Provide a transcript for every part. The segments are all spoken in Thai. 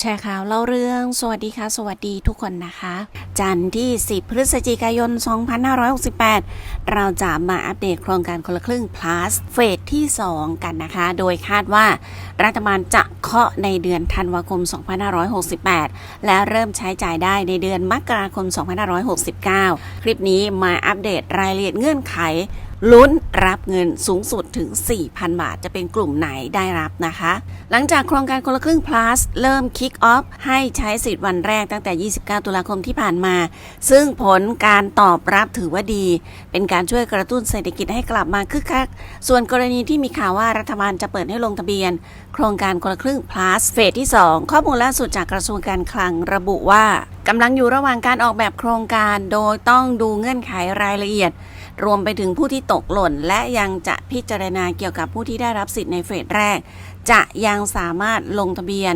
แชร์ข่าวเล่าเรื่อง สวัสดีค่ะ สวัสดีทุกคนนะคะ จันทร์ที่ 10 พฤศจิกายน 2568 เราจะมาอัปเดตโครงการคนละครึ่ง plus เฟสที่ 2 กันนะคะ โดยคาดว่ารัฐบาลจะเคาะในเดือนธันวาคม 2568 และเริ่มใช้จ่ายได้ในเดือนมกราคม 2569 คลิปนี้มาอัปเดตรายละเอียดเงื่อนไข ลุ้นรับเงินสูงสุดถึง 4,000 บาทจะเป็นกลุ่มไหนได้รับนะคะ หลังจากโครงการคนละครึ่ง plus เริ่ม kick off ให้ใช้สิทธิ์วันแรกตั้งแต่ 29 ตุลาคมที่ผ่านมา ซึ่งผลการตอบรับถือว่าดี เป็นการช่วยกระตุ้นเศรษฐกิจให้กลับมาคึกคัก ส่วนกรณีที่มีข่าวว่ารัฐบาลจะเปิดให้ลงทะเบียน โครงการคนละครึ่ง plus เฟสที่ 2 ข้อมูลล่าสุดจากกระทรวงการคลังระบุว่ากำลังอยู่ระหว่างการออกแบบโครงการ โดยต้องดูเงื่อนไขรายละเอียด รวมไปถึงผู้ที่ตกหล่น และยังจะพิจารณาเกี่ยวกับผู้ที่ได้รับสิทธิ์ในเฟสแรก จะยังสามารถลงทะเบียน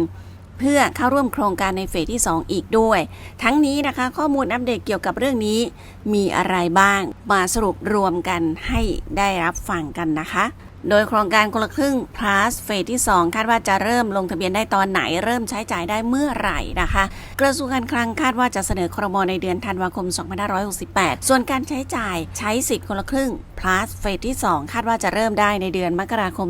เพื่อเข้าร่วมโครงการในเฟสที่ 2 อีกด้วย ทั้งนี้นะคะข้อมูลอัปเดตเกี่ยวกับเรื่องนี้ มีอะไรบ้าง มาสรุปรวมกันให้ได้รับฟังกันนะคะ โดยโครงการคนละครึ่ง plus เฟสที่ 2 คาดว่าจะเริ่มลงทะเบียนได้ตอนไหน เริ่มใช้จ่ายได้เมื่อไหร่นะคะ กระทรวงการคลังคาดว่าจะเสนอครมในเดือนธันวาคม 2568 ส่วนการใช้จ่ายใช้สิทธิ์คนละครึ่ง plus เฟสที่ 2 คาดว่าจะเริ่มได้ในเดือนมกราคม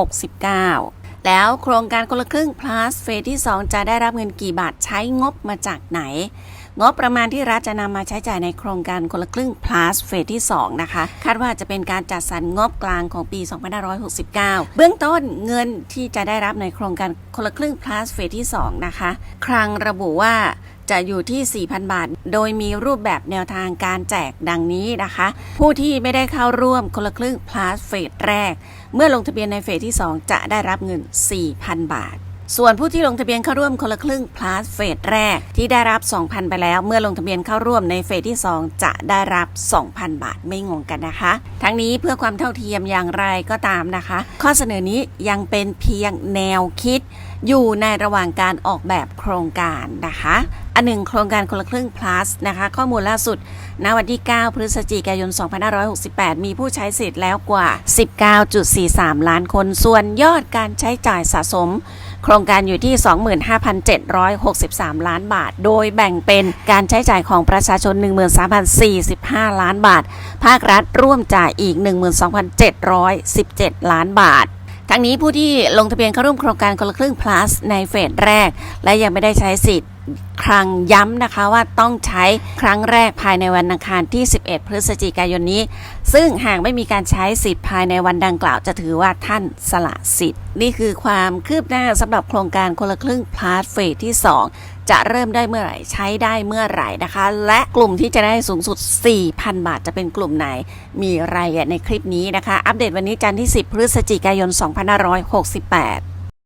2569แล้วโครงการคนละครึ่ง plus เฟสที่ 2 จะได้รับเงินกี่บาทใช้งบมาจากไหน งบประมาณที่รัฐจะนำมาใช้จ่ายในโครงการคนละครึ่ง plus เฟสที่ 2 นะคะ คาดว่าจะเป็นการจัดสรรงบกลางของปี 2569 เบื้องต้นเงินที่จะได้รับในโครงการคนละครึ่ง plus เฟสที่ 2 นะคะ คลังระบุว่าจะอยู่ที่ 4,000 บาท โดยมีรูปแบบแนวทางการแจกดังนี้นะคะ ผู้ที่ไม่ได้เข้าร่วมคนละครึ่ง plus เฟสแรก เมื่อลงทะเบียนในเฟสที่ 2 จะได้รับเงิน 4,000 บาท ส่วนผู้ที่ลงทะเบียนเข้าร่วมคนละครึ่ง plus เฟสแรกที่ได้รับ 2,000 ไปแล้ว เมื่อลงทะเบียนเข้าร่วมในเฟสที่ 2 จะได้รับ 2,000 บาทไม่งงกันนะคะ ทั้งนี้เพื่อความเท่าเทียมอย่างไรก็ตามนะคะ ข้อเสนอนี้ยังเป็นเพียงแนวคิด อยู่ในระหว่างการออกแบบโครงการนะคะอันหนึ่งโครงการคนละครึ่ง plus นะคะ ข้อมูลล่าสุด ณ วันที่ 9 พฤศจิกายน 2568 มีผู้ใช้สิทธิ์แล้วกว่า 19.43 ล้านคน ส่วนยอดการใช้จ่ายสะสม โครงการอยู่ที่ 25,763 ล้านบาท โดยแบ่งเป็นการใช้จ่ายของประชาชน 13,045 ล้านบาท ภาครัฐร่วมจ่ายอีก 12,717 ล้านบาททั้งนี้ผู้ที่ลงทะเบียนเข้าร่วมโครงการคนละครึ่ง plus ในเฟสแรก และยังไม่ได้ใช้สิทธิ์ ครั้งย้ำนะคะว่าต้องใช้ครั้งแรกภายในวันอังคารที่ 11 พฤศจิกายนนี้ ซึ่งหากไม่มีการใช้สิทธิ์ภายในวันดังกล่าวจะถือว่าท่านสละสิทธิ์ นี่คือความคืบหน้าสำหรับโครงการคนละครึ่ง plus เฟสที่ 2 จะเริ่มได้เมื่อไหร่ใช้ได้เมื่อไหร่นะคะ และกลุ่มที่จะได้สูงสุด 4,000 บาทจะเป็นกลุ่มไหน มีรายละเอียดในคลิปนี้นะคะ อัปเดตวันนี้จันทร์ที่ 10 พฤศจิกายน 2568